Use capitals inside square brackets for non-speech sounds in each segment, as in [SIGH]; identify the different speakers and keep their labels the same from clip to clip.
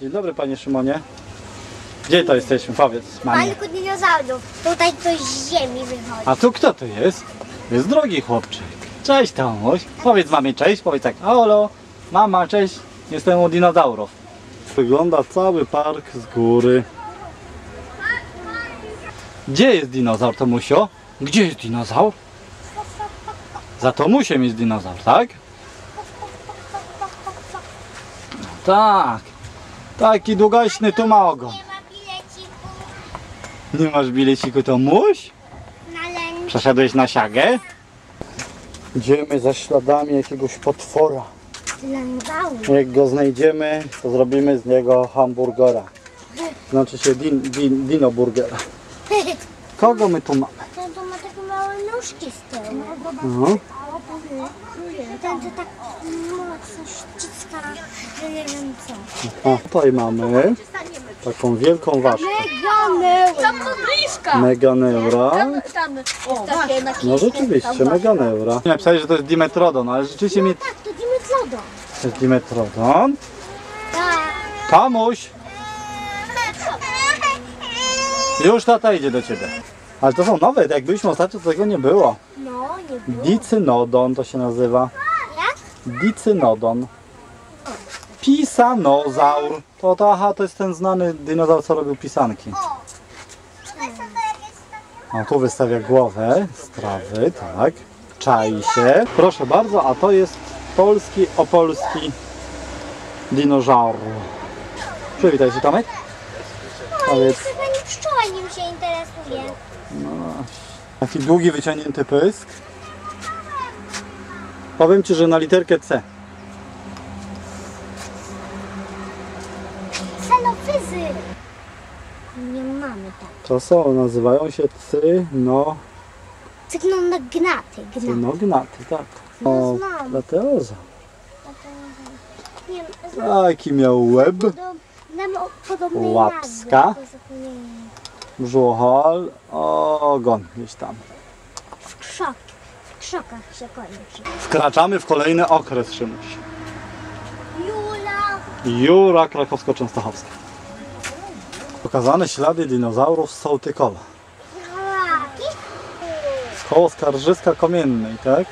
Speaker 1: Dzień dobry panie Szymonie. Gdzie to jesteśmy? Powiedz mamie.
Speaker 2: Parku dinozaurów. Tutaj ktoś z ziemi wychodzi.
Speaker 1: A tu kto to jest? Jest drogi chłopczyk. Cześć Tomuś. Powiedz mamie cześć, powiedz tak. Halo, mama, cześć. Jestem u dinozaurów. Wygląda cały park z góry. Gdzie jest dinozaur, Tomusio? Gdzie jest dinozaur? Za Tomusiem jest dinozaur, tak? No tak. Taki długaśny tu ma ogon.
Speaker 2: Nie ma bileciku
Speaker 1: Nie masz bileciku, Tomuś?
Speaker 2: na lęk.
Speaker 1: Przeszedłeś na siagę? Idziemy za śladami jakiegoś potwora. Jak go znajdziemy, to zrobimy z niego hamburgera. Znaczy się din, din, dinoburgera. [LAUGHS] Kogo my tu mamy?
Speaker 2: Ten to ma takie małe nóżki z tyłu.
Speaker 1: No.
Speaker 2: Ten to tak mocno ściska, że nie wiem co.
Speaker 1: A tutaj mamy taką wielką ważkę. Meganeura. No rzeczywiście, meganeura. Napisali, że to jest dimetrodon, ale rzeczywiście mi
Speaker 2: Tak, to Dimetrodon.
Speaker 1: to jest dimetrodon.
Speaker 2: Tak.
Speaker 1: Tamuś, [LAUGHS] już tata idzie do ciebie. Ale to są nowe, jak byliśmy ostatnio, to tego nie było.
Speaker 2: No, nie było.
Speaker 1: Dicynodon to się nazywa.
Speaker 2: Jak?
Speaker 1: Dicynodon. Pisanozaur. To, to aha, to jest ten znany dinozaur, co robił pisanki. O, tu wystawia głowę z trawy, tak. Czai się. Proszę bardzo, a to jest polski, opolski dinożaur. Przywitaj się, Tomek. Powiedz.
Speaker 2: Nie pszczoła nim się interesuje.
Speaker 1: Taki długi, wyciągnięty pysk. Powiem Ci, że na literkę C.
Speaker 2: Celofyzy. Nie mamy tak.
Speaker 1: To są, nazywają się cyno,
Speaker 2: Cygną na gnaty. Gnaty.
Speaker 1: cynognaty, tak.
Speaker 2: No znam.
Speaker 1: lateoza.
Speaker 2: Nie wiem, znam
Speaker 1: Taki miał łeb,
Speaker 2: podob- znam o podobnej
Speaker 1: Łapska.
Speaker 2: nazwy,
Speaker 1: brzuchol, ogon gdzieś tam.
Speaker 2: W krzok. W krzokach się kończy.
Speaker 1: Wkraczamy w kolejny okres, Szymuś.
Speaker 2: Jula.
Speaker 1: Jura krakowsko-częstochowska. Pokazane ślady dinozaurów z Sołtykowa.
Speaker 2: Żelaki.
Speaker 1: Koło Skarżyska Kamiennej, tak?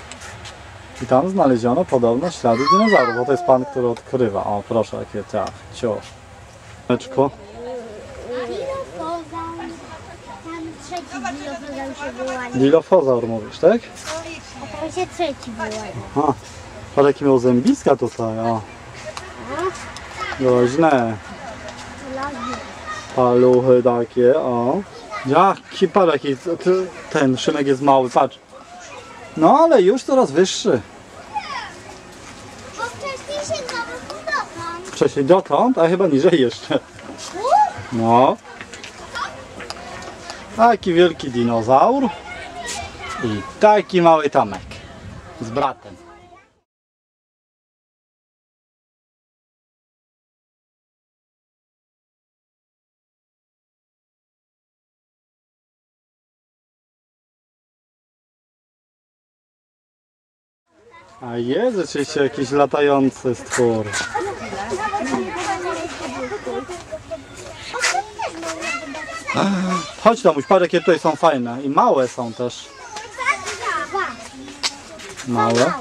Speaker 1: I tam znaleziono podobno ślady dinozaurów, bo to jest pan, który odkrywa. O, proszę, jakie tak, cios. Meczko.
Speaker 2: Dilofozaur. Tam trzeci dilofozaur się wyłania.
Speaker 1: Dilofozaur mówisz, tak?
Speaker 2: A tam się trzeci wyłania.
Speaker 1: Patrz jakie miał zębiska tutaj, o. Groźne. Paluchy takie, o. Jaki, patrz jaki ten Szymek jest mały, patrz. No ale już coraz wyższy.
Speaker 2: Bo wcześniej się nawet dotąd.
Speaker 1: Wcześniej dotąd, a chyba niżej jeszcze. No. Taki wielki dinozaur. I taki mały Tomek. Z bratem. A jest rzeczywiście jakiś latający stwór. Chodź tam, parę jakie tutaj są fajne. I małe są też. Małe.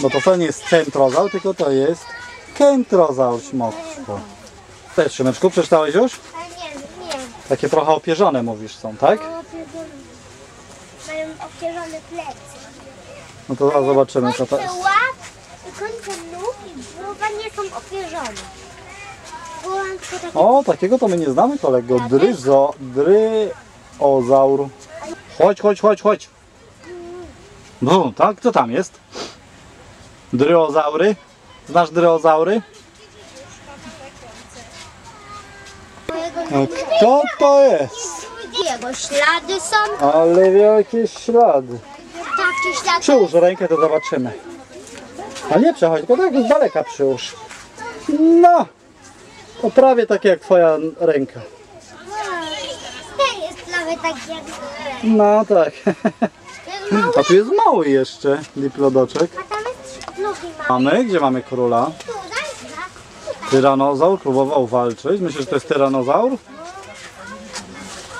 Speaker 1: Bo to to nie jest centrozaur, tylko to jest kentrozaur śmoczko. Też Szymeczku, przeczytałeś już?
Speaker 2: Ale nie, nie.
Speaker 1: Takie trochę opierzone mówisz są, tak?
Speaker 2: Mają obciążone plecy.
Speaker 1: No to zaraz zobaczymy co to
Speaker 2: Końce
Speaker 1: jest.
Speaker 2: łap, końce nóg i głowa nie są opierzone.
Speaker 1: O, takiego to my nie znamy kolego. Dryzo, dryozaur. Chodź, chodź, chodź, chodź. No, tak? Co tam jest? Dryozaury? Znasz dryozaury? Kto to jest?
Speaker 2: Jego ślady są,
Speaker 1: Ale wielkie ślady.
Speaker 2: takie ślady.
Speaker 1: Przyłóż rękę, to zobaczymy. A nie przechodź, tylko tak z daleka przyłóż. No, to prawie takie jak twoja ręka.
Speaker 2: Ten jest nawet taki jak
Speaker 1: No tak.
Speaker 2: Jest mały,
Speaker 1: A tu jest mały jeszcze diplodoczek.
Speaker 2: a tam jest drugi mały.
Speaker 1: Mamy? Gdzie mamy króla?
Speaker 2: Tu, daj, daj, tutaj.
Speaker 1: Tyranozaur próbował walczyć. Myślisz, że to jest tyranozaur?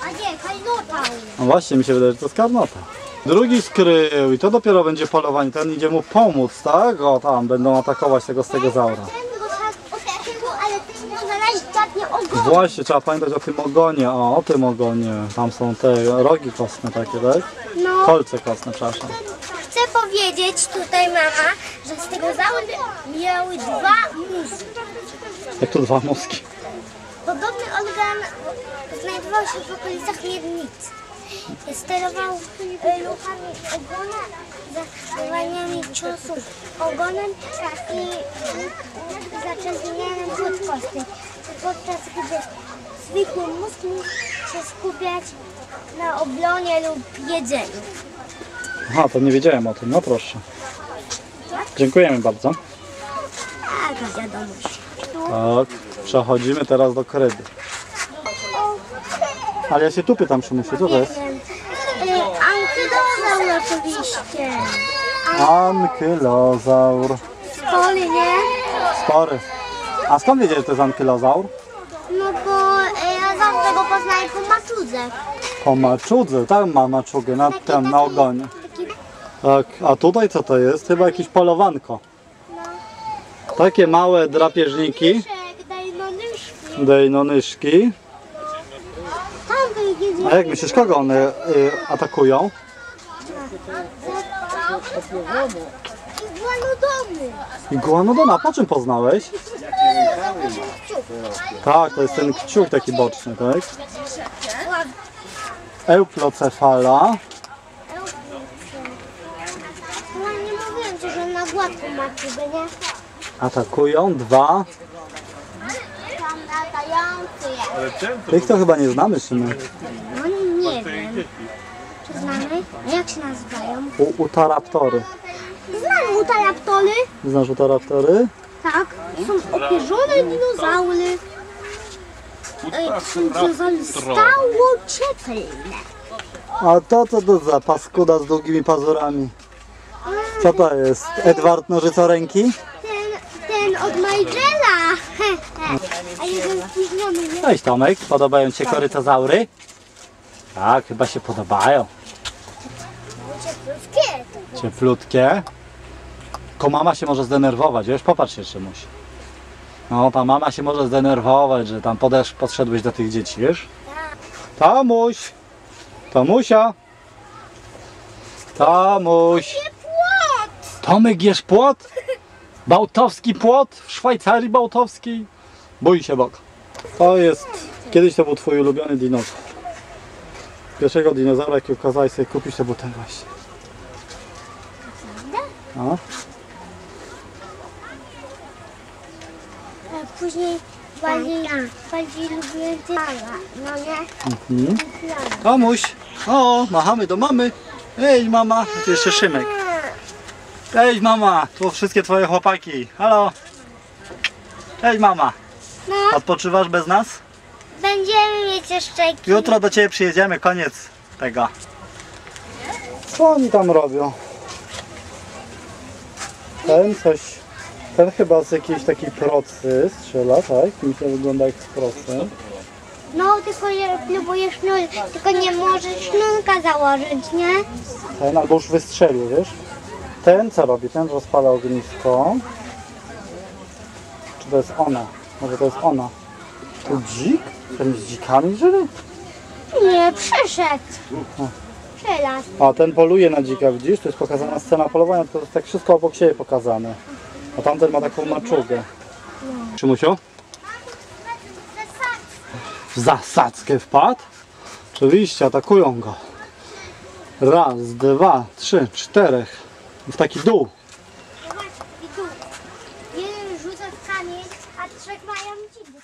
Speaker 2: A nie, kajnota.
Speaker 1: No właśnie, mi się wydaje, że to jest karnota. Drugi skrył i to dopiero będzie polowanie. Ten idzie mu pomóc, tak? O, tam będą atakować tego stegozaura.
Speaker 2: Ten go tak od tyłu, ale ten go
Speaker 1: Właśnie, trzeba pamiętać o tym ogonie. O, o tym ogonie. Tam są te rogi kostne takie, tak?
Speaker 2: No,
Speaker 1: Kolce kostne, przepraszam.
Speaker 2: chcę powiedzieć tutaj mama, że z tego zaury miały dwa mózgi.
Speaker 1: Jak tu dwa mózgi.
Speaker 2: Podobny organ znajdował się w okolicach miednicy. Sterował e, ruchami ogona, zachowaniami ciosów ogonem i zaczerwienianiem płytkości. Podczas gdy zwykły mózg się skupiać na oblonie lub jedzeniu.
Speaker 1: Aha, to nie wiedziałem o tym, no proszę. Dziękujemy bardzo.
Speaker 2: Tak, wiadomość.
Speaker 1: Tak, przechodzimy teraz do kryby. Ale ja się tu pytam, czy muszę, co to jest?
Speaker 2: E, Ankylozaur oczywiście.
Speaker 1: Ankylozaur.
Speaker 2: Spory, nie?
Speaker 1: Spory. A skąd wiedzieć, że to jest ankylozaur?
Speaker 2: No bo e, ja zawsze go poznaję po maczudze.
Speaker 1: Po maczudze, tam ma maczugę, na tym, na ogonie.
Speaker 2: Taki,
Speaker 1: Tak, a tutaj co to jest? Chyba jakieś polowanko. Takie małe drapieżniki,
Speaker 2: daj no nyszki.
Speaker 1: dejnonyszki.
Speaker 2: Tam wyjdzie
Speaker 1: A jak myślisz, kogo one y, atakują?
Speaker 2: Iguanodomy.
Speaker 1: Iguanodona, po czym poznałeś? Tak, to jest ten kciuk taki boczny, tak? Euplocefala.
Speaker 2: No nie mówiłem ci, że na maczugę, nie?
Speaker 1: Atakują dwa. Tych to chyba nie znamy, Szymy.
Speaker 2: No nie wiem. Czy znamy? A jak się nazywają?
Speaker 1: U, utaraptory.
Speaker 2: Znam utaraptory.
Speaker 1: Znasz utaraptory?
Speaker 2: Tak. Są opierzone dinozaury. Ej, są dinozaury stało cieplne.
Speaker 1: A to co to za paskuda z długimi pazurami? Co to jest? Edward Nożycoręki?
Speaker 2: Ten, ten od Majgela. [LAUGHS] A jeden spóźniony, nie?
Speaker 1: Cześć Tomek, podobają Ci korytozaury? Tak, chyba się podobają.
Speaker 2: Cieplutkie.
Speaker 1: Cieplutkie. Tylko mama się może zdenerwować, wiesz? Popatrz się Szymuś. No, ta mama się może zdenerwować, że tam podesz, podszedłeś do tych dzieci, wiesz? Tamuś! Tamusia! Tamuś!
Speaker 2: Płot.
Speaker 1: Tomek jesz płot? Bałtowski płot w Szwajcarii bałtowskiej? Bój się Bóg. To jest, kiedyś to był twój ulubiony dinozaur. Pierwszego dinozaura, jaki ukazałeś sobie kupić, to był ten właśnie.
Speaker 2: A później bardziej, bardziej lubiłem tygrana. No nie?
Speaker 1: Mhm. Tomuś! O, machamy do mamy. Ej mama, tu jeszcze Szymek. Cześć mama, tu wszystkie twoje chłopaki. Halo. Cześć mama.
Speaker 2: No,
Speaker 1: Odpoczywasz bez nas?
Speaker 2: będziemy mieć jeszcze
Speaker 1: Jutro do Ciebie przyjedziemy, koniec tego. Co oni tam robią? Ten coś, ten chyba z jakiejś takiej procy strzela, tak? Mi to wygląda jak z procy.
Speaker 2: No, tylko je próbuję sznur, tylko nie możesz sznurka założyć, nie?
Speaker 1: Ten albo już wystrzelił, wiesz? Ten co robi? Ten rozpala ognisko. Czy to jest ona? Może to jest ona? Tu dzik? Ten z dzikami żyli?
Speaker 2: Nie, przyszedł. Przelazł.
Speaker 1: A ten poluje na dzika, widzisz? To jest pokazana scena polowania, to jest tak wszystko obok siebie pokazane. A tamten ma taką maczugę. Przymusio? W zasadzkę wpadł? Oczywiście, atakują go. Raz, dwa, trzy, czterech. W taki dół.
Speaker 2: No I tu. Jeden rzuca w kamień, a trzech mają dzidy.